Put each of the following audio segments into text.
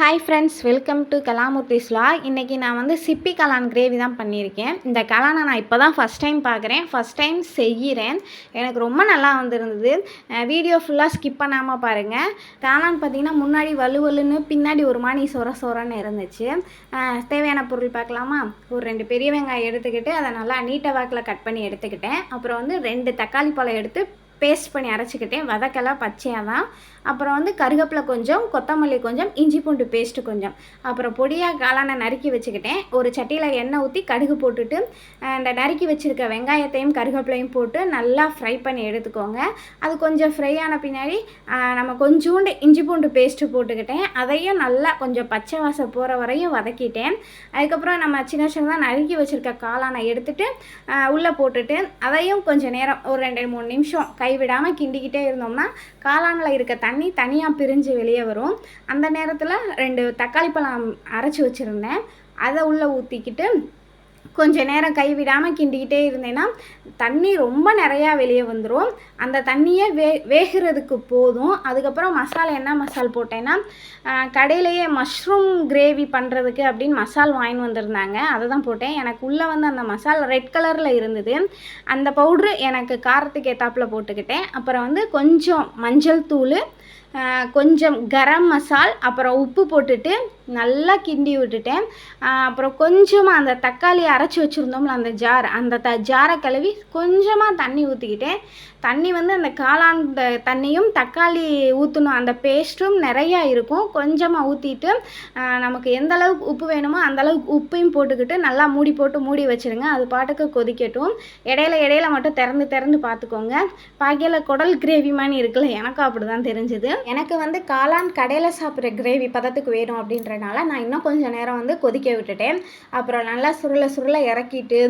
Hi friends welcome to Kalamurthy's ஸ்லா இன்றைக்கி நான் வந்து சிப்பி கலான் கிரேவி தான் பண்ணியிருக்கேன். இந்த கலானை நான் இப்போ தான் ஃபஸ்ட் டைம் பார்க்குறேன். ஃபஸ்ட் டைம் செய்கிறேன். எனக்கு ரொம்ப நல்லா வந்திருந்தது. வீடியோ ஃபுல்லாக ஸ்கிப் பண்ணாமல் பாருங்கள் காளான் பார்த்திங்கன்னா முன்னாடி வலுவலுன்னு பின்னாடி ஒரு மாதிரி சொர சொரன்னு இருந்துச்சு. தேவையான பொருள் பார்க்கலாமா? ஒரு ரெண்டு பெரிய வெங்காயம் எடுத்துக்கிட்டு அதை நல்லா நீட்டை வாக்கில் கட் பண்ணி எடுத்துக்கிட்டேன். அப்புறம் வந்து ரெண்டு தக்காளி பழம் எடுத்து பேஸ்ட் பண்ணி அரைச்சிக்கிட்டேன் வதக்கெல்லாம் பச்சையாக தான் அப்புறம் வந்து கருவேப்பிலை கொஞ்சம் கொத்தமல்லி கொஞ்சம் இஞ்சி பூண்டு பேஸ்ட்டு கொஞ்சம். அப்புறம் பொடியாக காளானை நறுக்கி வச்சுக்கிட்டேன். ஒரு சட்டியில் எண்ணெய் ஊற்றி கடுகு போட்டுட்டு இந்த நறுக்கி வச்சுருக்க வெங்காயத்தையும் கருகப்பிலையும் போட்டு நல்லா ஃப்ரை பண்ணி எடுத்துக்கோங்க. அது கொஞ்சம் ஃப்ரை ஆன பின்னாடி நம்ம கொஞ்சோண்டு இஞ்சி பூண்டு பேஸ்ட்டு போட்டுக்கிட்டேன். அதையும் நல்லா கொஞ்சம் பச்சை வாசம் போகிற வரையும் வதக்கிட்டேன். அதுக்கப்புறம் நம்ம சின்ன சின்னதாக நறுக்கி வச்சுருக்க காளானை எடுத்துகிட்டு உள்ளே போட்டுட்டு அதையும் கொஞ்சம் நேரம் ஒரு ரெண்டு மூணு நிமிஷம் கை கைவிடாமல் கிண்டிக்கிட்டே இருந்தோம்னா காளானில் இருக்க தண்ணி தனியாக பிரிஞ்சு வெளியே வரும். அந்த நேரத்தில் ரெண்டு தக்காளி பழம் அரைச்சி வச்சுருந்தேன். அதை உள்ளே ஊற்றிக்கிட்டு கொஞ்ச நேரம் கைவிடாமல் கிண்டிக்கிட்டே இருந்தேன்னா தண்ணி ரொம்ப நிறையா வெளியே வந்துடும் அந்த தண்ணியே வே வேகிறதுக்கு போதும். அதுக்கப்புறம் மசாலா என்ன மசால் போட்டேன்னா கடையிலேயே மஷ்ரூம் கிரேவி பண்ணுறதுக்கு அப்படின்னு மசால் வாங்கின்னு வந்திருந்தாங்க. அதை தான் போட்டேன். எனக்கு உள்ளே வந்து அந்த மசாலா ரெட் கலரில் இருந்தது. அந்த பவுட்ரு எனக்கு காரத்துக்கு ஏத்தாப்பில் போட்டுக்கிட்டேன். அப்புறம் வந்து கொஞ்சம் மஞ்சள் தூள் கொஞ்சம் கரம் மசால் அப்புறம் உப்பு போட்டுட்டு நல்லா கிண்டி விட்டுட்டேன். அப்புறம் கொஞ்சமாக அந்த தக்காளி அரைச்சி வச்சுருந்தோம்ல அந்த ஜார் அந்த த ஜாரை கழுவி கொஞ்சமாக தண்ணி ஊற்றிக்கிட்டேன் தண்ணி வந்து அந்த காளான் தண்ணியும் தக்காளி ஊற்றணும் அந்த பேஸ்ட்டும் நிறையா இருக்கும். கொஞ்சமாக ஊற்றிட்டு நமக்கு எந்த அளவுக்கு உப்பு வேணுமோ அந்த அளவுக்கு உப்பையும் போட்டுக்கிட்டு நல்லா மூடி போட்டு மூடி வச்சிருங்க. அது பாட்டுக்கு கொதிக்கட்டும். இடையில இடையில மட்டும் திறந்து திறந்து பார்த்துக்கோங்க. பாக்கியில் குடல் கிரேவி மாதிரி இருக்குல்ல எனக்கும் அப்படி தான் தெரிஞ்சுது. எனக்கு வந்து காளான் கடையில் சாப்பிட்ற கிரேவி பதத்துக்கு வேணும் அப்படின்ற அப்படின்றனால நான் இன்னும் கொஞ்சம் நேரம் வந்து கொதிக்க விட்டுட்டேன். அப்புறம் நல்லா சுருளை சுருளை இறக்கிட்டு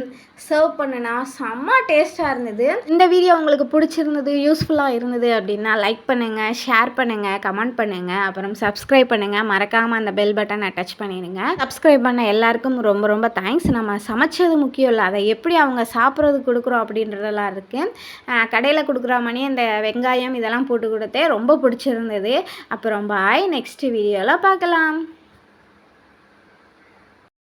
சர்வ் பண்ணினா செம்ம டேஸ்ட்டாக இருந்தது. இந்த வீடியோ உங்களுக்கு பிடிச்சிருந்தது யூஸ்ஃபுல்லாக இருந்தது அப்படின்னா லைக் பண்ணுங்கள் ஷேர் பண்ணுங்கள் கமெண்ட் பண்ணுங்கள் அப்புறம் சப்ஸ்கிரைப் பண்ணுங்கள் மறக்காமல் அந்த பெல் பட்டனை டச் பண்ணிடுங்க. சப்ஸ்கிரைப் பண்ண எல்லாருக்கும் ரொம்ப ரொம்ப தேங்க்ஸ் நம்ம சமைச்சது முக்கியம் இல்லை. அதை எப்படி அவங்க சாப்பிட்றது கொடுக்குறோம் அப்படின்றதெல்லாம் இருக்குது கடையில் கொடுக்குற மணி இந்த வெங்காயம் இதெல்லாம் போட்டு கொடுத்தே ரொம்ப பிடிச்சிருந்தது. அப்புறம் பாய் நெக்ஸ்ட் வீடியோவில் பார்க்கலாம்.